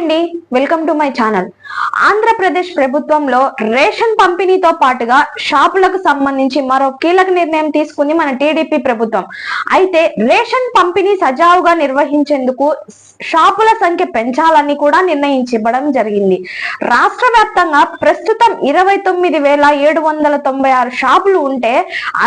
అండి. Welcome to my channel Andhra Pradesh ప్రభుత్వంలో ration పంపిణీతో పాటుగా షాపులకు సంబంధించి మరో కీలక నిర్ణయం తీసుకుంది మన టీడీపీ ప్రభుత్వం. అయితే రేషన్ పంపిణీ సజావుగా నిర్వహించేందుకు షాపుల సంఖ్య పెంచాలని కూడా నిర్ణయించబడం జరిగింది. రాష్ట్ర వ్యాప్తంగా ప్రస్తుతం ఇరవై తొమ్మిది వేల ఏడు వందల తొంభై ఆరు షాపులు ఉంటే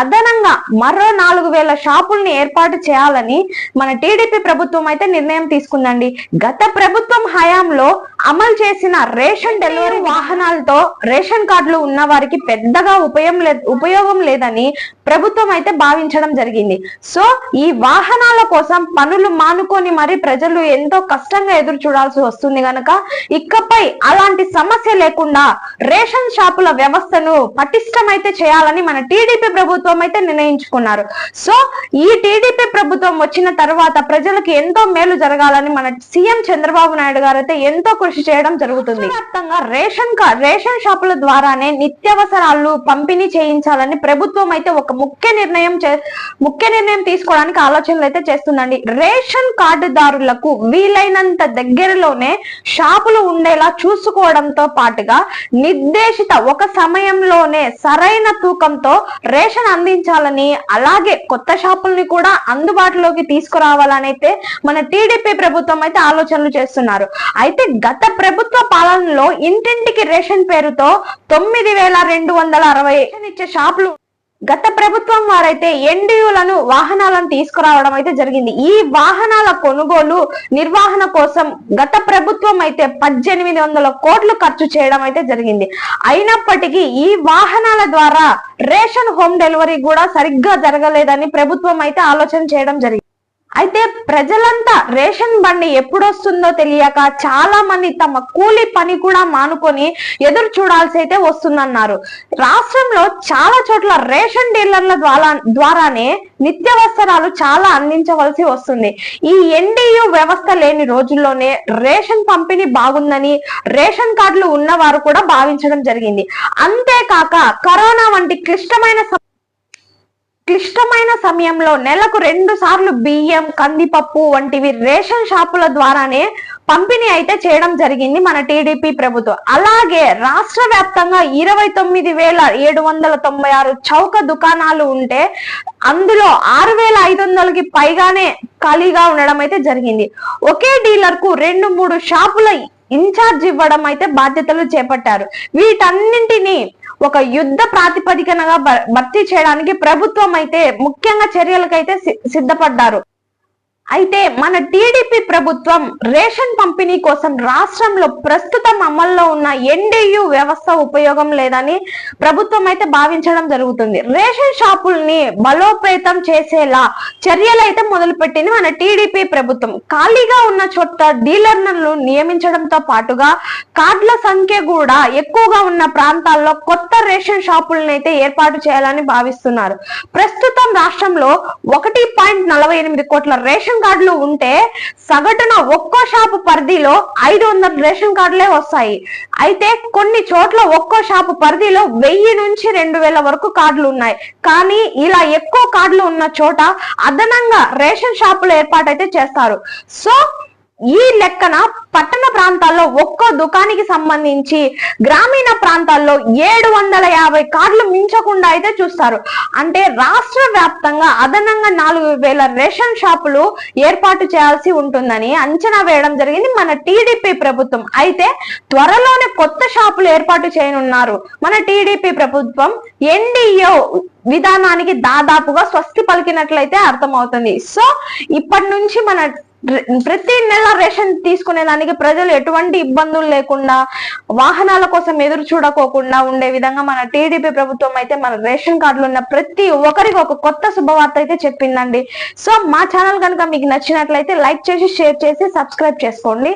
అదనంగా మరో నాలుగు వేల షాపుల్ని ఏర్పాటు చేయాలని మన టీడీపీ ప్రభుత్వం అయితే నిర్ణయం తీసుకుందండి. గత ప్రభుత్వం హయాంలో అమలు చేసిన రేషన్ డెలివరీ వాహనాలతో రేషన్ కార్డులు ఉన్న వారికి పెద్దగా ఉపయోగం లేదు ఉపయోగం లేదని ప్రభుత్వం అయితే భావించడం జరిగింది. సో ఈ వాహనాల కోసం పనులు మానుకొని మరి ప్రజలు ఎంతో కష్టంగా ఎదురు చూడాల్సి వస్తుంది గనక ఇకపై అలాంటి సమస్య లేకుండా రేషన్ షాపుల వ్యవస్థను పటిష్టమైతే చేయాలని మన టీడీపీ ప్రభుత్వం అయితే నిర్ణయించుకున్నారు. సో ఈ టీడీపీ ప్రభుత్వం వచ్చిన తర్వాత ప్రజలకు ఎంతో మేలు జరగాలని మన సీఎం చంద్రబాబు నాయుడు గారు అయితే ఎంతో కృషి చేయడం జరుగుతుంది. వ్యాప్తంగా రేషన్ కార్డ్ రేషన్ షాపుల ద్వారానే నిత్యావసరాలు పంపిణీ చేయించాలని ప్రభుత్వం అయితే ఒక ముఖ్య నిర్ణయం ముఖ్య నిర్ణయం తీసుకోవడానికి ఆలోచనలు అయితే చేస్తుందండి. రేషన్ కార్డుదారులకు వీలైనంత దగ్గరలోనే షాపులు ఉండేలా చూసుకోవడంతో పాటుగా నిర్దేశిత ఒక సమయంలోనే సరైన తూకంతో రేషన్ అందించాలని అలాగే కొత్త షాపుల్ని కూడా అందుబాటులోకి తీసుకురావాలని అయితే మన టీడీపీ ప్రభుత్వం అయితే ఆలోచనలు చేస్తున్నారు. అయితే గత ప్రభుత్వ పాలనలో ఇంటింటికి రేషన్ పేరుతో తొమ్మిది వేల రెండు వందల అరవై రేషన్ ఇచ్చే షాపులు గత ప్రభుత్వం వారైతే ఎన్డీయులను వాహనాలను తీసుకురావడం అయితే జరిగింది. ఈ వాహనాల కొనుగోలు నిర్వహణ కోసం గత ప్రభుత్వం అయితే పద్దెనిమిది వందల కోట్లు ఖర్చు చేయడం అయితే జరిగింది. అయినప్పటికీ ఈ వాహనాల ద్వారా రేషన్ హోమ్ డెలివరీ కూడా సరిగ్గా జరగలేదని ప్రభుత్వం అయితే ఆలోచన చేయడం జరిగింది అయితే ప్రజలంతా రేషన్ బండి ఎప్పుడొస్తుందో తెలియక చాలా మంది తమ కూలి పని కూడా మానుకొని ఎదురు చూడాల్సి అయితే వస్తుందన్నారు. రాష్ట్రంలో చాలా చోట్ల రేషన్ డీలర్ల ద్వారా ద్వారానే నిత్యావసరాలు చాలా అందించవలసి వస్తుంది. ఈ ఎన్డీయు వ్యవస్థ లేని రోజుల్లోనే రేషన్ పంపిణీ బాగుందని రేషన్ కార్డులు ఉన్నవారు కూడా భావించడం జరిగింది. అంతేకాక కరోనా వంటి క్లిష్టమైన క్లిష్టమైన సమయంలో నెలకు రెండు సార్లు బియ్యం కందిపప్పు వంటివి రేషన్ షాపుల ద్వారానే పంపిణీ అయితే చేయడం జరిగింది మన టీడీపీ ప్రభుత్వం. అలాగే రాష్ట్ర వ్యాప్తంగా ఇరవై తొమ్మిది వేల ఏడు వందల తొంభై ఆరు చౌక దుకాణాలు ఉంటే అందులో ఆరు వేల ఐదు వందలకి పైగానే ఖాళీగా ఉండడం అయితే జరిగింది. ఒకే డీలర్కు రెండు మూడు షాపుల ఇన్ఛార్జ్ ఇవ్వడం అయితే బాధ్యతలు చేపట్టారు. వీటన్నింటినీ ఒక యుద్ధ ప్రాతిపదికనగా భ- భర్తీ చేయడానికి ప్రభుత్వం అయితే ముఖ్యంగా చర్యలకైతే సి- సిద్ధపడ్డారు. అయితే మన టీడీపీ ప్రభుత్వం రేషన్ పంపిణీ కోసం రాష్ట్రంలో ప్రస్తుతం అమల్లో ఉన్న ఎన్డీయు వ్యవస్థ ఉపయోగం లేదని ప్రభుత్వం అయితే భావించడం జరుగుతుంది. రేషన్ షాపుల్ని బలోపేతం చేసేలా చర్యలు అయితే మొదలుపెట్టింది మన టీడీపీ ప్రభుత్వం. ఖాళీగా ఉన్న చోట డీలర్లను నియమించడంతో పాటుగా కార్డుల సంఖ్య కూడా ఎక్కువగా ఉన్న ప్రాంతాల్లో కొత్త రేషన్ షాపులను అయితే ఏర్పాటు చేయాలని భావిస్తున్నారు. ప్రస్తుతం రాష్ట్రంలో ఒకటి పాయింట్ నలభై ఎనిమిది కోట్ల రేషన్ కార్డులు ఉంటే సగటున ఒక్కో షాపు పరిధిలో ఐదు వందల రేషన్ కార్డులే వస్తాయి. అయితే కొన్ని చోట్ల ఒక్కో షాపు పరిధిలో వెయ్యి నుంచి రెండు వేల వరకు కార్డులు ఉన్నాయి. కానీ ఇలా ఎక్కువ కార్డులు ఉన్న చోట అదనంగా రేషన్ షాపులు ఏర్పాటైతే చేస్తారు. సో ఈ లెక్కన పట్టణ ప్రాంతాల్లో ఒక్కో దుకాణానికి సంబంధించి గ్రామీణ ప్రాంతాల్లో ఏడు వందల యాభై కార్డులు మించకుండా అయితే చూస్తారు. అంటే రాష్ట్ర వ్యాప్తంగా అదనంగా నాలుగు వేల రేషన్ షాపులు ఏర్పాటు చేయాల్సి ఉంటుందని అంచనా వేయడం జరిగింది మన టీడీపీ ప్రభుత్వం. అయితే త్వరలోనే కొత్త షాపులు ఏర్పాటు చేయనున్నారు. మన టీడీపీ ప్రభుత్వం ఎన్డీఓ విధానానికి దాదాపుగా స్వస్తి పలికినట్లయితే అర్థమవుతుంది. సో ఇప్పటి నుంచి మన ప్రతి నెల రేషన్ తీసుకునే దానికి ప్రజలు ఎటువంటి ఇబ్బందులు లేకుండా వాహనాల కోసం ఎదురు చూడకోకుండా ఉండే విధంగా మన టీడీపీ ప్రభుత్వం అయితే మన రేషన్ కార్డులు ఉన్న ప్రతి ఒక్కరికి ఒక కొత్త శుభవార్త అయితే చెప్పిందండి. సో మా ఛానల్ కనుక మీకు నచ్చినట్లయితే లైక్ చేసి షేర్ చేసి సబ్స్క్రైబ్ చేసుకోండి.